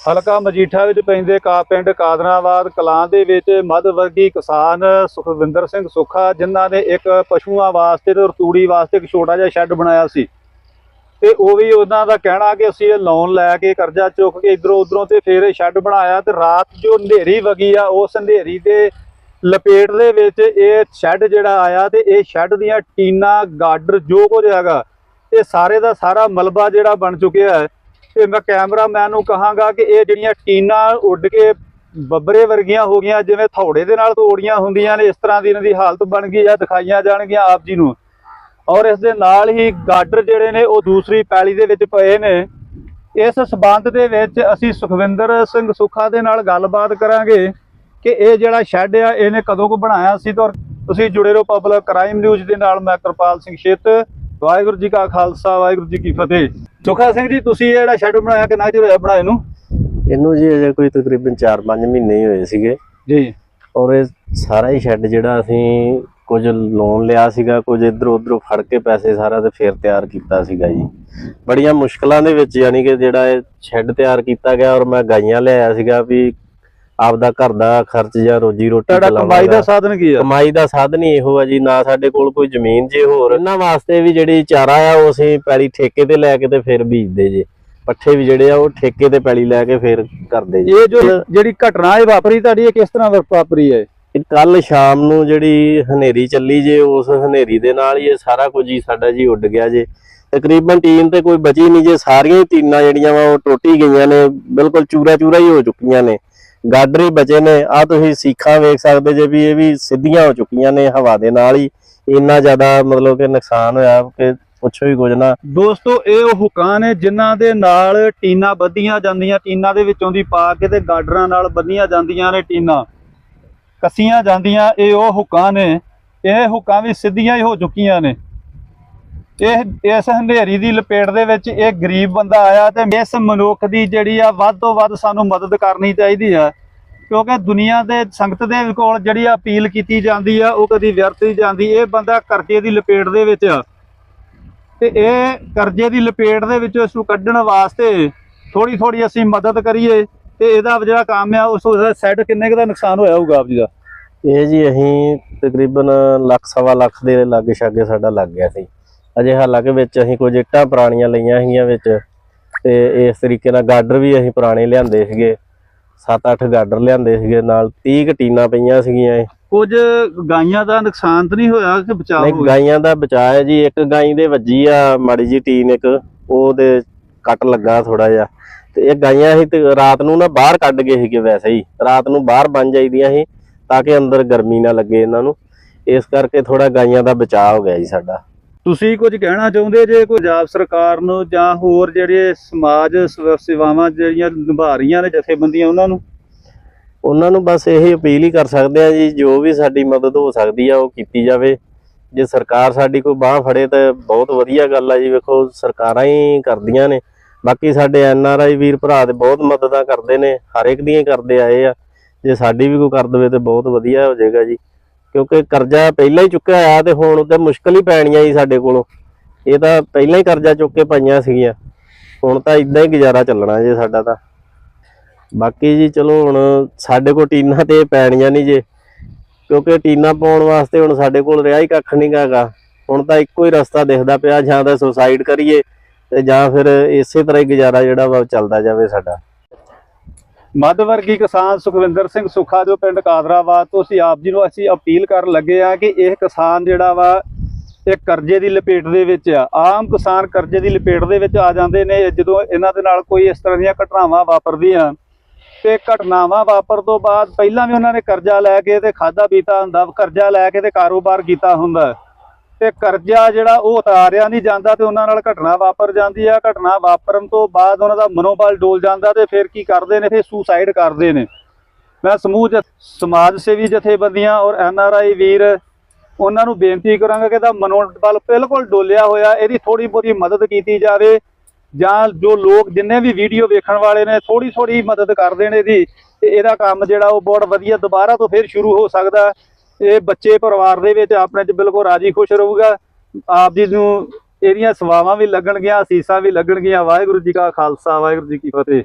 ਹਲਕਾ ਮਜੀਠਾ ਵਿੱਚ ਪੈਂਦੇ ਕਾ ਪਿੰਡ ਕਾਦਰਾਬਾਦ ਕਲਾਂ ਦੇ ਵਿੱਚ ਮੱਧ ਵਰਗੀ ਕਿਸਾਨ ਸੁਖਵਿੰਦਰ ਸਿੰਘ ਸੁੱਖਾ, ਜਿਨ੍ਹਾਂ ਨੇ ਇੱਕ ਪਸ਼ੂਆਂ ਵਾਸਤੇ ਤੇ ਰਤੂੜੀ ਵਾਸਤੇ ਇੱਕ ਛੋਟਾ ਜਿਹਾ ਸ਼ੈੱਡ ਬਣਾਇਆ ਸੀ। ਤੇ ਉਹ ਵੀ ਉਹਨਾਂ ਦਾ ਕਹਿਣਾ ਕਿ ਅਸੀਂ ਇਹ ਲੋਨ ਲੈ ਕੇ ਕਰਜ਼ਾ ਚੁੱਕ ਕੇ ਇਧਰੋਂ ਉਧਰੋਂ ਤੇ ਫਿਰ ਇਹ ਸ਼ੈੱਡ ਬਣਾਇਆ ਤੇ ਰਾਤ ਜੋ ਹਨੇਰੀ ਵਗੀ ਆ, ਉਸ ਹਨੇਰੀ ਦੇ ਲਪੇਟ ਦੇ ਵਿੱਚ ਇਹ ਸ਼ੈੱਡ ਜਿਹੜਾ ਆਇਆ ਤੇ ਇਹ ਸ਼ੈੱਡ ਦੀਆਂ ਟੀਨਾ ਗਾਰਡਰ ਜੋ ਕੁਝ ਹੈਗਾ, ਇਹ ਸਾਰੇ ਦਾ ਸਾਰਾ ਮਲਬਾ ਜਿਹੜਾ ਬਣ ਚੁੱਕਿਆ ਹੈ। ਤੇ ਮੈਂ ਕੈਮਰਾਮੈਨ ਨੂੰ ਕਹਾਂਗਾ ਕਿ ਇਹ ਜਿਹੜੀਆਂ ਟੀਨਾਂ ਉੱਡ ਕੇ ਬੱਬਰੇ ਵਰਗੀਆਂ ਹੋ ਗਈਆਂ, ਜਿਵੇਂ ਥੌੜੇ ਦੇ ਨਾਲ ਤੋੜੀਆਂ ਹੁੰਦੀਆਂ ਨੇ, ਇਸ ਤਰ੍ਹਾਂ ਦੀ ਇਹਨਾਂ ਦੀ ਹਾਲਤ ਬਣ ਗਈ ਆ, ਦਿਖਾਈਆਂ ਜਾਣਗੀਆਂ ਆਪ ਜੀ ਨੂੰ। ਔਰ ਇਸ ਦੇ ਨਾਲ ਹੀ ਗਾਡਰ ਜਿਹੜੇ ਨੇ, ਉਹ ਦੂਸਰੀ ਪੈਲੀ ਦੇ ਵਿੱਚ ਪਏ ਨੇ। ਇਸ ਸਬੰਧ ਦੇ ਵਿੱਚ ਅਸੀਂ ਸੁਖਵਿੰਦਰ ਸਿੰਘ ਸੁੱਖਾ ਦੇ ਨਾਲ ਗੱਲਬਾਤ ਕਰਾਂਗੇ ਕਿ ਇਹ ਜਿਹੜਾ ਸ਼ੈੱਡ ਆ, ਇਹਨੇ ਕਦੋਂ ਕੁ ਬਣਾਇਆ ਸੀ ਤੇ ਤੁਸੀਂ ਜੁੜੇ ਰਹੋ ਪਬਲਿਕ ਕ੍ਰਾਈਮ ਨਿਊਜ਼ ਦੇ ਨਾਲ, ਮੈਂ ਕਿਰਪਾਲ ਸਿੰਘ ਛੇਤ। ਵਾਹਿਗੁਰੂ ਜੀ ਕਾ ਖਾਲਸਾ ਵਾਹਿਗੁਰੂ ਜੀ ਕੀ ਫਤਿਹ। ਸੁੱਖਾ ਸਿੰਘ ਜੀ ਤੁਸੀਂ ਇਹ ਜਿਹੜਾ ਸ਼ੈੱਡ ਬਣਾਇਆ ਕਿੰਨਾ ਚਿਰ ਹੋਇਆ ਬਣਾਏ ਨੂੰ? ਇਹਨੂੰ ਜੀ ਅਜੇ ਕੋਈ ਤਕਰੀਬਨ 4-5 ਮਹੀਨੇ ਹੀ ਹੋਏ ਸੀਗੇ। ਜੀ। ਔਰ ਇਹ ਸਾਰਾ ਹੀ ਸ਼ੈੱਡ ਜਿਹੜਾ ਅਸੀਂ ਕੁਝ ਲੋਨ ਲਿਆ ਸੀਗਾ ਕੁਝ ਇਧਰ ਉਧਰੋਂ ਫੜ ਕੇ ਪੈਸੇ ਸਾਰਾ ਤੇ ਫੇਰ ਤਿਆਰ ਕੀਤਾ ਸੀਗਾ ਜੀ। ਬੜੀਆਂ ਮੁਸ਼ਕਲਾਂ ਦੇ ਵਿੱਚ ਯਾਨੀ ਕਿ ਜਿਹੜਾ ਇਹ ਸ਼ੈੱਡ ਤਿਆਰ ਕੀਤਾ ਗਿਆ ਔਰ ਮੈਂ ਗਾਈਆਂ ਲਿਆਇਆ ਸੀਗਾ ਵੀ ਆਪਦਾ ਘਰ ਦਾ ਖਰਚ ਜਾਂ ਰੋਜੀ ਰੋਟੀ ਤੁਹਾਡਾ ਕਮਾਈ ਦਾ ਸਾਧਨ ਕੀ ਆ? ਕਮਾਈ ਦਾ ਸਾਧਨ ਹੀ ਇਹੋ ਆ ਜੀ ਨਾ ਸਾਡੇ ਕੋਲ ਕੋਈ ਜ਼ਮੀਨ ਜੇ ਹੋਰ। ਇਹਨਾਂ ਵਾਸਤੇ ਵੀ ਜਿਹੜੀ ਚਾਰਾ ਆ ਉਹ ਅਸੀਂ ਪੈਲੀ ਠੇਕੇ ਤੇ ਲੈ ਕੇ ਤੇ ਫਿਰ ਬੀਜਦੇ ਜੇ। ਪੱਠੇ ਵੀ ਜਿਹੜੇ ਆ ਉਹ ਠੇਕੇ ਤੇ ਪੈਲੀ ਲੈ ਕੇ ਫਿਰ ਕਰਦੇ ਜੀ। ਇਹ ਜੋ ਜਿਹੜੀ ਘਟਨਾ ਇਹ ਵਾਪਰੀ ਤੁਹਾਡੀ ਇਹ ਕਿਸ ਤਰ੍ਹਾਂ ਵਾਪ- ਵਾਪਰੀ ਹੈ? ਕੱਲ ਸ਼ਾਮ ਨੂੰ ਜਿਹੜੀ ਹਨੇਰੀ ਚੱਲੀ ਜੇ ਉਸ ਹਨੇਰੀ ਦੇ ਨਾਲ ਹੀ ਇਹ ਸਾਰਾ ਕੁਝ ਹੀ ਸਾਡਾ ਜੀ ਉੱਡ ਗਿਆ ਜੇ। ਤਕਰੀਬਨ ਟੀਨ ਤੇ ਕੋਈ ਬਚੀ ਨਹੀਂ ਜੇ ਸਾਰੀਆਂ ਹੀ ਟੀਨਾਂ ਜਿਹੜੀਆਂ ਵਾ ਉਹ ਟੁੱਟੀ ਗਈਆਂ ਨੇ। ਬਿਲਕੁਲ ਚੂਰਾ ਚੂਰਾ ਹੀ ਹੋ ਚੁੱਕੀਆਂ ਨੇ। ਗਾਡਰ ਹੀ ਬਚੇ ਨੇ। ਆ ਤੁਸੀਂ ਸੀਖਾਂ ਵੇਖ ਸਕਦੇ ਜੇ ਵੀ ਇਹ ਵੀ ਸਿੱਧੀਆਂ ਹੋ ਚੁੱਕੀਆਂ ਨੇ ਹਵਾ ਦੇ ਨਾਲ ਹੀ। ਇੰਨਾ ਜ਼ਿਆਦਾ ਮਤਲਬ ਕਿ ਨੁਕਸਾਨ ਹੋਇਆ ਕਿ ਪੁੱਛੋ ਹੀ ਕੁਝ ਨਾ। ਦੋਸਤੋ, ਇਹ ਉਹ ਹੁਕਾਂ ਨੇ ਜਿਨ੍ਹਾਂ ਦੇ ਨਾਲ ਟੀਨਾ ਬੱਧੀਆਂ ਜਾਂਦੀਆਂ, ਟੀਨਾ ਦੇ ਵਿੱਚੋਂ ਦੀ ਪਾ ਕੇ ਤੇ ਗਾਡਰਾਂ ਨਾਲ ਬੱਧੀਆਂ ਜਾਂਦੀਆਂ ਨੇ ਟੀਨਾ। ਕੱਸੀਆਂ ਜਾਂਦੀਆਂ, ਇਹ ਉਹ ਹੁਕਾਂ ਨੇ ਇਹ ਹੁਕਾਂ ਵੀ ਸਿੱਧੀਆਂ ਹੀ ਹੋ ਚੁੱਕੀਆਂ ਨੇ। ਇਹ ਇਸ ਹਨੇਰੀ ਦੀ ਲਪੇਟ ਦੇ ਵਿੱਚ ਇਹ ਗਰੀਬ ਬੰਦਾ ਆਇਆ ਤੇ ਇਸ ਮਨੁੱਖ ਦੀ ਜਿਹੜੀ ਆ ਵੱਧ ਤੋਂ ਵੱਧ ਸਾਨੂੰ ਮਦਦ ਕਰਨੀ ਚਾਹੀਦੀ ਆ। ਕਿਉਂਕਿ ਦੁਨੀਆ ਦੇ ਸੰਗਤ ਦੇ ਕੋਲ ਜਿਹੜੀ ਅਪੀਲ ਕੀਤੀ ਜਾਂਦੀ ਆ, ਉਹ ਕਦੀ ਵਿਅਰਥ ਨਹੀਂ ਜਾਂਦੀ। ਇਹ ਬੰਦਾ ਕਰਜ਼ੇ ਦੀ ਲਪੇਟ ਦੇ ਵਿੱਚ ਆ। ਤੇ ਇਹ ਕਰਜ਼ੇ ਦੀ ਲਪੇਟ ਦੇ ਵਿੱਚੋਂ ਇਸ ਨੂੰ ਕੱਢਣ ਵਾਸਤੇ ਥੋੜੀ ਥੋੜੀ ਅਸੀਂ ਮਦਦ ਕਰੀਏ ਤੇ ਇਹਦਾ ਜਿਹੜਾ ਕੰਮ ਆ, ਉਸ ਦਾ ਸੈੱਟ ਕਿੰਨੇ ਕੁ ਦਾ ਨੁਕਸਾਨ ਹੋਇਆ ਹੋਊਗਾ ਆਪ ਜੀ ਦਾ? ਇਹ ਜੀ ਅਸੀਂ ਤਕਰੀਬਨ ਲੱਖ, ਸਵਾ ਲੱਖ ਦੇ ਲਾਗੇ ਛਾਗੇ ਸਾਡਾ ਲੱਗ ਗਿਆ ਸੀ। ਅਜੇ ਹਾਲਾਂਕਿ ਵਿੱਚ ਅਸੀਂ ਕੁਝ ਇੱਟਾਂ ਪੁਰਾਣੀਆਂ ਲਈਆਂ ਸੀਗੀਆਂ ਵਿੱਚ ਤੇ ਇਸ ਤਰੀਕੇ ਨਾਲ ਗਾਡਰ ਵੀ ਅਸੀਂ ਪੁਰਾਣੇ ਲਿਆਂਦੇ ਸੀਗੇ। 7-8 ਗਾਡਰ ਲਿਆਂਦੇ ਸੀਗੇ ਨਾਲ 30 ਕੁ ਟੀਨਾਂ ਪਈਆਂ ਸੀਗੀਆਂ ਇਹ। ਕੁਝ ਗਾਈਆਂ ਦਾ ਨੁਕਸਾਨ ਤਾਂ ਨਹੀਂ ਹੋਇਆ ਕਿ ਬਚਾਅ ਨਹੀਂ ਹੋ ਗਿਆ? ਗਾਈਆਂ ਦਾ ਬਚਾਅ ਹੈ ਜੀ ਇੱਕ ਗਾਈ ਦੇ ਵੱਜੀ ਆ ਮਾੜੀ ਜੀ ਟੀਨ ਇੱਕ ਉਹਦੇ ਕੱਟ ਲੱਗਾ ਥੋੜਾ ਜਿਹਾ। ਤੇ ਇਹ ਗਾਈਆਂ ਅਸੀਂ ਤੇ ਰਾਤ ਨੂੰ ਨਾ ਬਾਹਰ ਕੱਢ ਗਏ ਸੀਗੇ ਵੈਸੇ ਹੀ ਰਾਤ ਨੂੰ ਬਾਹਰ ਬਣ ਜਾਈਦੀਆਂ ਸੀ ਤਾਂ ਕਿ ਅੰਦਰ ਗਰਮੀ ਨਾ ਲੱਗੇ ਇਹਨਾਂ ਨੂੰ। ਇਸ ਕਰਕੇ ਥੋੜਾ ਗਾਈਆਂ ਦਾ ਬਚਾਅ ਹੋ ਗਿਆ ਜੀ ਸਾਡਾ। ਤੁਸੀਂ ਕੁਝ ਕਹਿਣਾ ਚਾਹੁੰਦੇ ਜੇ ਕੋਈ ਪੰਜਾਬ ਸਰਕਾਰ ਨੂੰ ਜਾਂ ਹੋਰ ਜਿਹੜੇ ਸਮਾਜ ਸੇਵਾਵਾਂ ਜਿਹੜੀਆਂ ਨਿਭਾ ਰਹੀਆਂ ਨੇ ਜਥੇਬੰਦੀਆਂ ਉਹਨਾਂ ਨੂੰ? ਉਹਨਾਂ ਨੂੰ ਬਸ ਇਹ ਅਪੀਲ ਹੀ ਕਰ ਸਕਦੇ ਆ ਜੀ, ਜੋ ਵੀ ਸਾਡੀ ਮਦਦ ਹੋ ਸਕਦੀ ਆ ਉਹ ਕੀਤੀ ਜਾਵੇ। ਜੇ ਸਰਕਾਰ ਸਾਡੀ ਕੋਈ ਬਾਹ ਫੜੇ ਤਾਂ ਬਹੁਤ ਵਧੀਆ ਗੱਲ ਆ ਜੀ, ਵੇਖੋ ਸਰਕਾਰਾਂ ਹੀ ਕਰਦੀਆਂ ਨੇ। ਬਾਕੀ ਸਾਡੇ ਐਨ ਆਰ ਆਈ ਵੀਰ ਭਰਾ ਤੇ ਬਹੁਤ ਮਦਦਾਂ ਕਰਦੇ ਨੇ, ਹਰ ਇੱਕ ਦੀਆਂ ਕਰਦੇ ਆਏ ਆ। ਜੇ ਸਾਡੀ ਵੀ ਕੋਈ ਕਰ ਦੇਵੇ ਤੇ ਬਹੁਤ ਵਧੀਆ ਹੋ ਜਾਏਗਾ ਜੀ। ਕਿਉਂਕਿ ਕਰਜ਼ਾ ਪਹਿਲਾਂ ਹੀ ਚੁੱਕਿਆ ਆ ਤੇ ਹੁਣ ਤੇ ਮੁਸ਼ਕਲ ਹੀ ਪੈਣੀਆਂ ਜੀ ਸਾਡੇ ਕੋਲੋਂ। ਇਹ ਤਾਂ ਪਹਿਲਾਂ ਹੀ ਕਰਜ਼ਾ ਚੁੱਕ ਕੇ ਪਾਈਆਂ ਸੀਗੀਆਂ। ਹੁਣ ਤਾਂ ਇਦਾਂ ਹੀ ਗੁਜ਼ਾਰਾ ਚੱਲਣਾ ਜੇ ਸਾਡਾ ਤਾਂ। ਬਾਕੀ ਜੀ ਚਲੋ ਹੁਣ ਸਾਡੇ ਕੋਲ ਟੀਨਾ ਤੇ ਪੈਣੀਆਂ ਨਹੀਂ ਜੇ। ਕਿਉਂਕਿ ਟੀਨਾ ਪਾਉਣ ਵਾਸਤੇ ਹੁਣ ਸਾਡੇ ਕੋਲ ਰਿਹਾ ਹੀ ਕੱਖ ਨਹੀਂ ਹੈਗਾ ਹੁਣ ਤਾਂ ਇੱਕੋ ਹੀ ਰਸਤਾ ਦਿਖਦਾ ਪਿਆ, ਜਾਂ ਤਾਂ ਸੁਸਾਈਡ ਕਰੀਏ ਤੇ ਜਾਂ ਫਿਰ ਇਸੇ ਤਰ੍ਹਾਂ ਹੀ ਗੁਜ਼ਾਰਾ ਜਿਹੜਾ ਵਾ ਚੱਲਦਾ ਜਾਵੇ ਸਾਡਾ। ਮੱਧ ਵਰਗੀ ਕਿਸਾਨ ਸੁਖਵਿੰਦਰ ਸਿੰਘ ਸੁੱਖਾ ਜੋ ਪਿੰਡ ਕਾਦਰਾਬਾਦ ਤੋਂ ਅਸੀਂ ਆਪ ਜੀ ਨੂੰ ਅਸੀਂ ਅਪੀਲ ਕਰਨ ਲੱਗੇ ਆ ਕਿ ਇਹ ਕਿਸਾਨ ਜਿਹੜਾ ਵਾ, ਇਹ ਕਰਜ਼ੇ ਦੀ ਲਪੇਟ ਦੇ ਵਿੱਚ ਆ। ਆਮ ਕਿਸਾਨ ਕਰਜ਼ੇ ਦੀ ਲਪੇਟ ਦੇ ਵਿੱਚ ਆ ਜਾਂਦੇ ਨੇ, ਜਦੋਂ ਇਹਨਾਂ ਦੇ ਨਾਲ ਕੋਈ ਇਸ ਤਰ੍ਹਾਂ ਦੀਆਂ ਘਟਨਾਵਾਂ ਵਾਪਰਦੀਆਂ। ਤੇ ਘਟਨਾਵਾਂ ਵਾਪਰ ਤੋਂ ਬਾਅਦ ਪਹਿਲਾਂ ਵੀ ਉਹਨਾਂ ਨੇ ਕਰਜ਼ਾ ਲੈ ਕੇ ਤੇ ਖਾਦਾ ਪੀਤਾ ਹੁੰਦਾ, ਕਰਜ਼ਾ ਲੈ ਕੇ ਤੇ ਕਾਰੋਬਾਰ ਕੀਤਾ ਹੁੰਦਾ। ਤੇ ਕਰਜ਼ਾ ਜਿਹੜਾ ਉਹ ਉਤਾਰਿਆ ਨਹੀਂ ਜਾਂਦਾ ਤੇ ਉਹਨਾਂ ਨਾਲ ਘਟਨਾ ਵਾਪਰ ਜਾਂਦੀ ਆ। ਘਟਨਾ ਵਾਪਰਨ ਤੋਂ ਬਾਅਦ ਉਹਨਾਂ ਦਾ ਮਨੋਬਲ ਡੋਲ ਜਾਂਦਾ ਤੇ ਫਿਰ ਕੀ ਕਰਦੇ ਨੇ? ਫਿਰ ਸੁਸਾਈਡ ਕਰਦੇ ਨੇ। ਮੈਂ ਸਮੂਹ ਜਥ- ਸਮਾਜ ਸੇਵੀ ਜਥੇਬੰਦੀਆਂ ਔਰ ਐਨ ਆਰ ਆਈ ਵੀਰ, ਉਹਨਾਂ ਨੂੰ ਬੇਨਤੀ ਕਰਾਂਗਾ ਕਿ ਇਹਦਾ ਮਨੋਬਲ ਬਿਲਕੁਲ ਡੋਲਿਆ ਹੋਇਆ, ਇਹਦੀ ਥੋੜੀ ਬਹੁਤੀ ਮਦਦ ਕੀਤੀ ਜਾਵੇ ਜਾਂ ਜੋ ਲੋਕ ਜਿੰਨੇ ਵੀ ਵੀਡੀਓ ਵੇਖਣ ਵਾਲੇ ਨੇ ਥੋੜੀ ਥੋੜੀ ਮਦਦ ਕਰ ਦੇਣ ਇਹਦੀ ਤੇ ਇਹਦਾ ਕੰਮ ਜਿਹੜਾ ਉਹ ਬਹੁਤ ਵਧੀਆ ਦੁਬਾਰਾ ਤੋਂ ਫਿਰ ਸ਼ੁਰੂ ਹੋ ਸਕਦਾ। ਇਹ ਬੱਚੇ ਪਰਿਵਾਰ ਦੇ ਵਿੱਚ ਆਪਣੇ ਚ ਬਿਲਕੁਲ ਰਾਜੀ ਖੁਸ਼ ਰਹੂਗਾ। ਆਪ ਜੀ ਨੂੰ ਇਹਦੀਆਂ ਸੇਵਾਵਾਂ ਵੀ ਲੱਗਣਗੀਆਂ, ਅਸੀਸਾਂ ਵੀ ਲੱਗਣਗੀਆਂ। ਵਾਹਿਗੁਰੂ ਜੀ ਕਾ ਖਾਲਸਾ, ਵਾਹਿਗੁਰੂ ਜੀ ਕੀ ਫਤਿਹ।